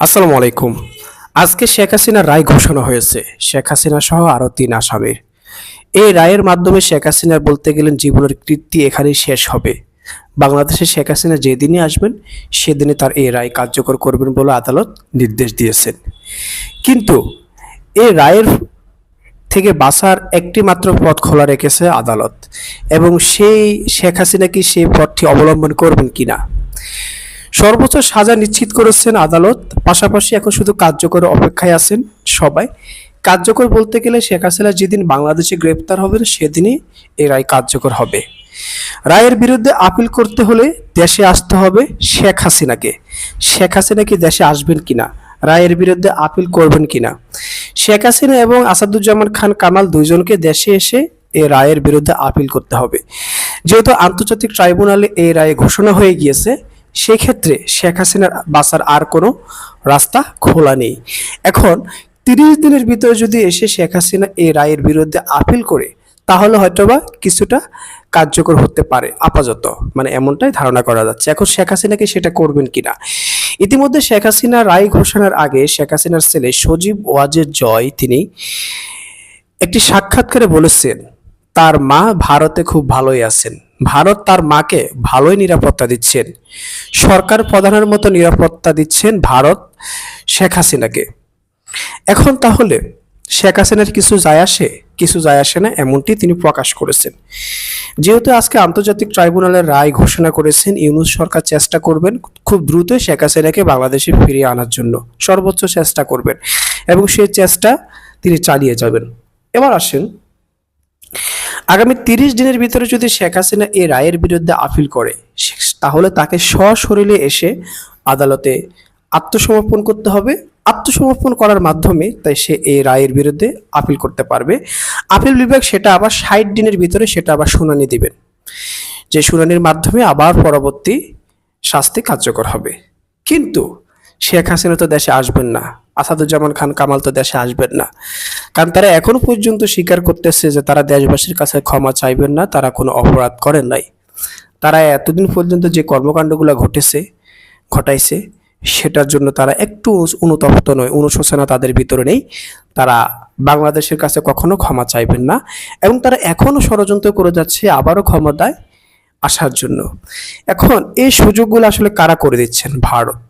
আসসালামু আলাইকুম। আজকে শেখ হাসিনার রায় ঘোষণা হয়েছে। শেখ হাসিনা সহ আরও তিন আসামির। এই রায়ের মাধ্যমে শেখ হাসিনার বলতে গেলেন জীবনের কীর্তি এখানেই শেষ হবে। বাংলাদেশে শেখ হাসিনা যেদিনই আসবেন সেদিনে তার এই রায় কার্যকর করবেন বলে আদালত নির্দেশ দিয়েছেন। কিন্তু এই রায়ের থেকে বাঁচার একটি মাত্র পথ খোলা রেখেছে আদালত। এবং সেই শেখ হাসিনা কি সেই পথটি অবলম্বন করবেন কিনা? সর্বোচ্চ সাজা নিশ্চিত করেছেন আদালত। পাশাপাশি এখন শুধু কার্যকর অপেক্ষায় আছেন সবাই। কার্যকর বলতে গেলে শেখ হাসিনা যেদিন বাংলাদেশে গ্রেপ্তার হবেন, সেদিনই এ রায় কার্যকর হবে। রায়ের বিরুদ্ধে আপিল করতে হলে দেশে আসতে হবে শেখ হাসিনাকে। শেখ হাসিনা কি দেশে আসবেন কিনা? রায়ের বিরুদ্ধে আপিল করবেন কিনা? শেখ হাসিনা এবং আসাদুজ্জামান খান কামাল দুইজনকে দেশে এসে এ রায়ের বিরুদ্ধে আপিল করতে হবে। যেহেতু আন্তর্জাতিক ট্রাইব্যুনালে এই রায় ঘোষণা হয়ে গিয়েছে সেক্ষেত্রে শেখ হাসিনার বাঁচার আর কোনো রাস্তা খোলা নেই। এখন তিরিশ দিনের ভিতরে যদি এসে শেখ হাসিনা এই রায়ের বিরুদ্ধে আপিল করে, তাহলে হয়তোবা কিছুটা কার্যকর হতে পারে, আপাতত। মানে এমনটাই ধারণা করা যাচ্ছে। এখন শেখ হাসিনাকে সেটা করবেন কিনা? ইতিমধ্যে শেখ হাসিনা রায় ঘোষণার আগে শেখ হাসিনার ছেলে সজীব ওয়াজের জয় তিনি একটি সাক্ষাৎকারে বলেছেন, তার মা ভারতে খুব ভালোই আছেন। ভারত তার মাকে ভালোই নিরাপত্তা দিচ্ছেন। সরকার প্রধানের মতো নিরাপত্তা দিচ্ছেন ভারত শেখ হাসিনাকে। এখন তাহলে শেখ হাসিনার কিছু যায় আসে, কিছু যায় আসে না, এমনটি তিনি প্রকাশ করেছেন। যেহেতু আজকে আন্তর্জাতিক ট্রাইব্যুনালের রায় ঘোষণা করেছেন, ইউনুস সরকার চেষ্টা করবেন খুব দ্রুত শেখ হাসিনাকে বাংলাদেশে ফিরিয়ে আনার জন্য। সর্বোচ্চ চেষ্টা করবেন এবং সেই চেষ্টা তিনি চালিয়ে যাবেন। এবার আসেন আগামী তিরিশ দিনের ভিতরে যদি শেখ হাসিনা এই রায়ের বিরুদ্ধে আপিল করে তাহলে তাকে সশরীরে এসে আদালতে আত্মসমর্পণ করতে হবে। আত্মসমর্পণ করার মাধ্যমে তাই সে এই রায়ের বিরুদ্ধে আপিল করতে পারবে। আপিল বিভাগ সেটা আবার ষাট দিনের ভিতরে সেটা আবার শুনানি দিবেন। যে শুনানির মাধ্যমে আবার পরবর্তী শাস্তি কার্যকর হবে। কিন্তু শেখ হাসিনা তো দেশে আসবেন না, আসাদুজ্জামান খান কামাল তো দেশে আসবেন না। কারণ তারা এখনও পর্যন্ত স্বীকার করতেছে যে তারা দেশবাসীর কাছে ক্ষমা চাইবেন না, তারা কোনো অপরাধ করেন নাই। তারা এতদিন পর্যন্ত যে কর্মকাণ্ডগুলো ঘটেছে, ঘটাইছে, সেটার জন্য তারা একটু অনুতপ্ত নয়, অনুশোচনা তাদের ভিতরে নেই। তারা বাংলাদেশের কাছে কখনো ক্ষমা চাইবেন না এবং তারা এখনও ষড়যন্ত্র করে যাচ্ছে, আবারও ক্ষমতায় আসার জন্য। এখন এই সুযোগগুলো আসলে কারা করে দিচ্ছেন? ভারত।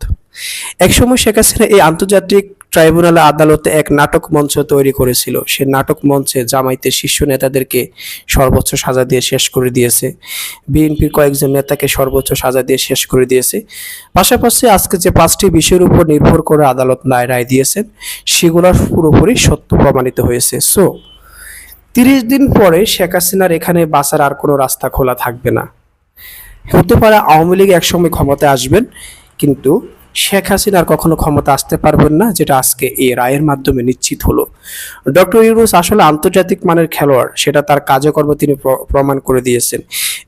একসময় শেখ হাসিনা এই আন্তর্জাতিক ট্রাইব্যুনালে আদালতে এক নাটক মঞ্চ তৈরি করেছিল। সে নাটক মঞ্চে জামাইতে শীর্ষ নেতাদেরকে সর্বোচ্চ সাজা দিয়ে শেষ করে দিয়েছে। বিএনপির কয়েকজন নেতাকে সর্বোচ্চ সাজা দিয়ে শেষ করে দিয়েছে। পাশাপাশি আজকে যে পাঁচটি বিষয়ের উপর নির্ভর করে আদালত রায় রায় দিয়েছেন, সেগুলো পুরোপুরি সত্য প্রমাণিত হয়েছে। সো, তিরিশ দিন পরে শেখ হাসিনার এখানে বাসার আর কোনো রাস্তা খোলা থাকবে না। হতে পারে আওয়ামী লীগ একসময় ক্ষমতায় আসবেন, কিন্তু শেখ হাসিনার কখনো ক্ষমতা আসতে পারবেন না, যেটা আজকে এই রায়ের মাধ্যমে নিশ্চিত হলো। ডক্টর ইউনুস আসলে আন্তর্জাতিক মানের খেলোয়াড়, সেটা তার কাজকর্ম তিনি প্র- প্রমাণ করে দিয়েছেন।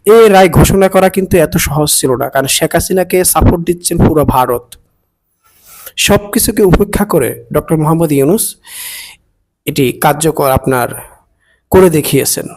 এই রায় ঘোষণা করা কিন্তু এত সহজ ছিল না, কারণ শেখ হাসিনাকে সাপোর্ট দিচ্ছেন পুরো ভারত। সব কিছুকে উপেক্ষা করে ডক্টর মোহাম্মদ ইউনুস এটি কার্যকর আপনার করে দেখিয়েছেন।